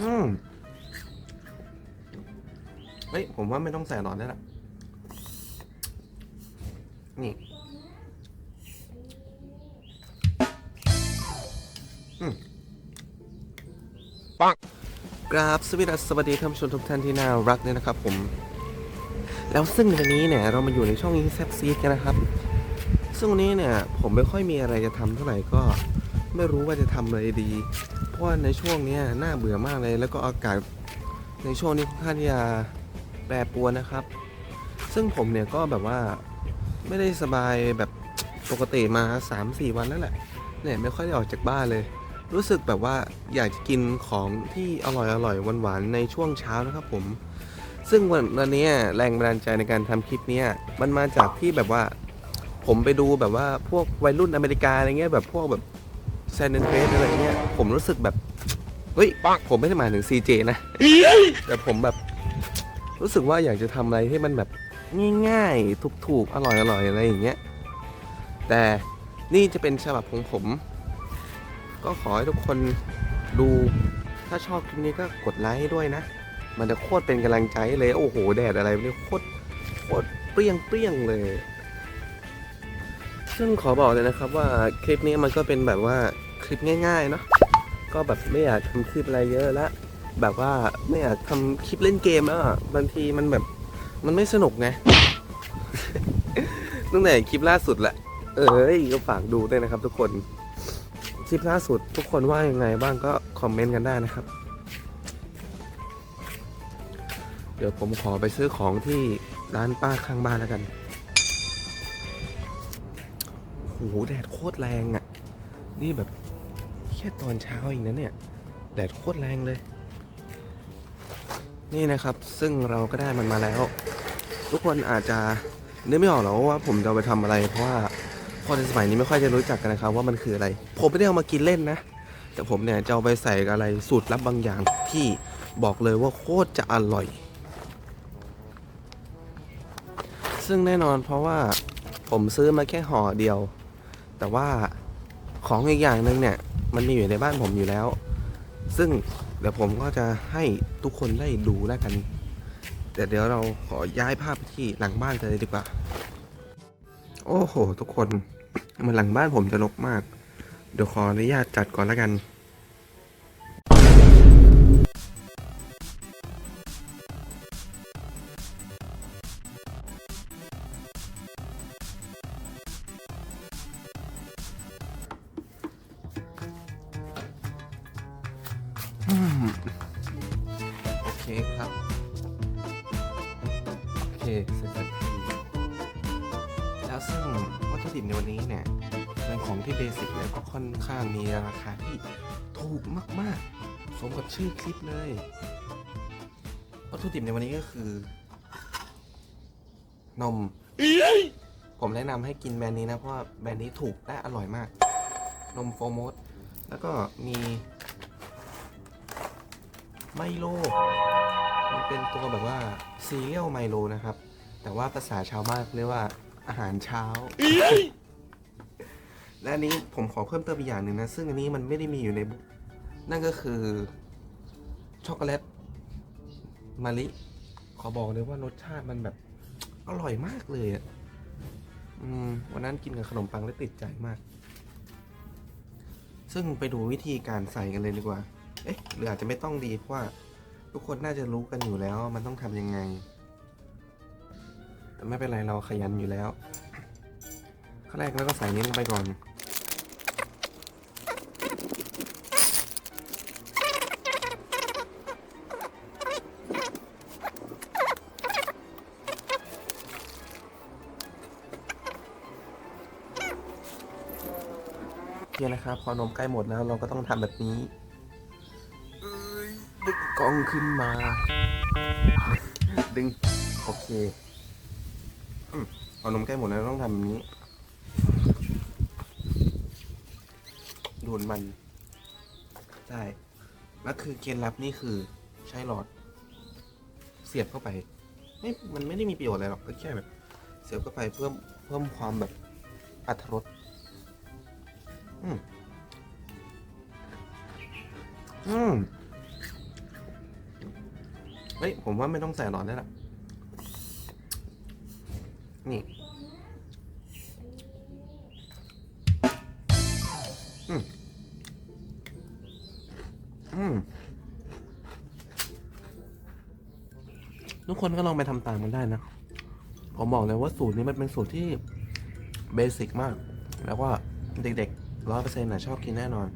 อืมเฮ้ย ผมว่าไม่ต้องใส่หลอดได้ละ นี่ปังกราบสวัสดีสวัสดีท่านผู้ชมทุกท่านที่น่ารักเนี่ยนะครับผม แล้วซึ่งในวันนี้เนี่ย เรามาอยู่ในช่องอินเซปซีดกันนะครับ ซึ่งวันนี้เนี่ย ผมไม่ค่อยมีอะไรจะทำเท่าไหร่ก็ ไม่รู้ว่าจะทำอะไรดี ว่าในช่วงนี้น่าเบื่อมากเลย แล้วก็อากาศในช่วงนี้ค่อนข้างที่จะแปรปรวนนะครับ ซึ่งผมเนี่ยก็แบบว่าไม่ได้สบายแบบปกติมา 3-4 วันแล้วแหละเนี่ยไม่ค่อยได้ออกจากบ้านเลย รู้สึกแบบว่าอยากจะกินของที่อร่อยอร่อยหวานๆในช่วงเช้านะครับผม ซึ่งวันนี้แรงบันดาลใจในการทำคลิปนี้มันมาจากที่แบบว่า ผมไปดูแบบว่าพวกวัยรุ่นอเมริกาอะไรเงี้ยแบบพวกแบบ แซนด์เฟสอะไรเงี้ยผมรู้สึกแบบเฮ้ยผมไม่ได้หมายถึง CJ นะ แต่ผมแบบ รู้สึกว่าอยากจะทำอะไรที่มันแบบง่ายๆถูกๆอร่อยๆอะไรอย่างเงี้ยแต่นี่จะเป็นฉบับของผม ก็ขอให้ทุกคนดูถ้าชอบคลิปนี้ก็กดไลค์ให้ด้วยนะ มันจะโคตรเป็นกำลังใจให้เลย โอ้โห แดดอะไรเนี่ยโคตรโคตรเปรี้ยงเปรี้ยงๆเลย ซึ่งขอบอกเลยนะครับว่าคลิปนี้มันก็เป็นแบบว่าคลิปง่ายๆเนาะก็แบบไม่อยากทำคลิปอะไรเยอะละแบบว่าไม่อยากทำคลิปเล่นเกมแล้วอะบางทีมันแบบมันไม่สนุกไง ตั้งแต่คลิปล่าสุดแหละ เอ้ยก็ฝากดูด้วยนะครับทุกคน คลิปล่าสุดทุกคนว่ายังไงบ้างก็คอมเมนต์กันได้นะครับ เดี๋ยวผมขอไปซื้อของที่ร้านป้าข้างบ้านแล้วกัน โอ้โหแดดโคตรแรงอะ่ะ นี่แบบแค่ตอนเช้าเองนะเนี่ย แดดโคตรแรงเลย นี่นะครับซึ่งเราก็ได้มันมาแล้ว ทุกคนอาจจะนึกไม่ออกหรอกว่าผมจะไปทำอะไร เพราะว่าคนในสมัยนี้ไม่ค่อยจะรู้จักกันนะครับว่ามันคืออะไร ผมไม่ได้เอามากินเล่นนะ แต่ผมเนี่ยจะเอาไปใส่อะไรสูตรลับบางอย่างที่บอกเลยว่าโคตรจะอร่อย ซึ่งแน่นอนเพราะว่าผมซื้อมาแค่ห่อเดียว แต่ว่าของอีกอย่างหนึ่งเนี่ย มันมีอยู่ในบ้านผมอยู่แล้ว ซึ่งเดี๋ยวผมก็จะให้ทุกคนได้ดูแล้วกันแต่เดี๋ยวเราขอย้ายภาพไปที่หลังบ้านกันเลยดีกว่า โอ้โห ทุกคน มันหลังบ้านผมจะรกมาก เดี๋ยวขออนุญาตจัดก่อนแล้วกัน โอเคครับ โอเคเสร็จสักทีแล้วซึ่งวัตถุดิบในวันนี้เนี่ยเป็นของที่เบสิกแล้วก็ค่อนข้างมีราคาที่ถูกมาก ๆ สมกับชื่อคลิปเลย วัตถุดิบในวันนี้ก็คือ นม ผมแนะนำให้กินแบรนด์นี้นะ เพราะว่าแบรนด์นี้ถูกและอร่อยมาก นมโฟร์โมสแล้วก็มี ไมโล มันเป็นตัวแบบว่าซีเรียลไมโลนะครับ แต่ว่าภาษาชาวบ้านเรียกว่าอาหารเช้า และอันนี้ผมขอเพิ่มเติมอีกอย่างหนึ่งนะ ซึ่งอันนี้มันไม่ได้มีอยู่ในบุ๊กนั่นก็คือ ช็อกโกแลตมาลิ ขอบอกเลยว่ารสชาติมันแบบอร่อยมากเลยอะอืมวันนั้นกินกับขนมปังแล้วติดใจมาก ซึ่งไปดูวิธีการใส่กันเลยดีกว่า เอ๊ะหรืออาจจะไม่ต้องดีเพราะว่าทุกคนน่าจะรู้กันอยู่แล้ว มันต้องทำยังไง แต่ไม่เป็นไรเราขยันอยู่แล้วขั้นแรกเราก็ใส่นี้ลงไปก่อนโอเคนะครับ พอนมใกล้หมดแล้วเราก็ต้องทำแบบนี้ กล้องขึ้นมา ดึง โอเคอืมพอนมใกล้หมดแล้วต้องทำแบบนี้ดูดมัน ได้ แล้วคือเคล็ดลับนี่คือใช้หลอด เสียบเข้าไป ไม่ มันไม่ได้มีประโยชน์อะไรหรอกก็แค่แบบ เสียบเข้าไปเพิ่มเพิ่มความแบบอัตรสอืม อืม เฮ้ย ผมว่าไม่ต้องใส่หลอดได้ละ นี่อืมอืมทุกคนก็ลองไปทำตามกันได้นะ ผมบอกเลยว่าสูตรนี้มันเป็นสูตรที่เบสิกมาก แล้วก็เด็กๆร้อยเปอร์เซ็นต์ะชอบกินแน่นอน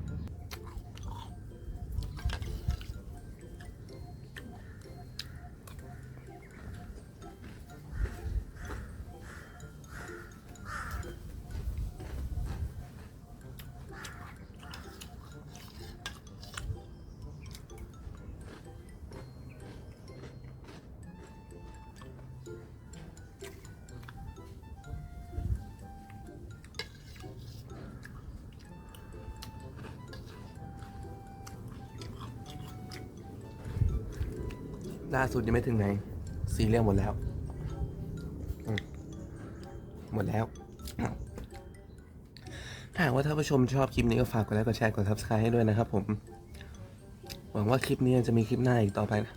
ล่าสุดยังไม่ถึงไหนซีเรียลหมดแล้ว หมดแล้วถ้าหากว่าท่านผู้ชมชอบคลิปนี้ก็ฝากกดไลค์กดแชร์กด subscribe ให้ด้วยนะครับผม หวังว่าคลิปนี้จะมีคลิปหน้าอีกต่อไปนะ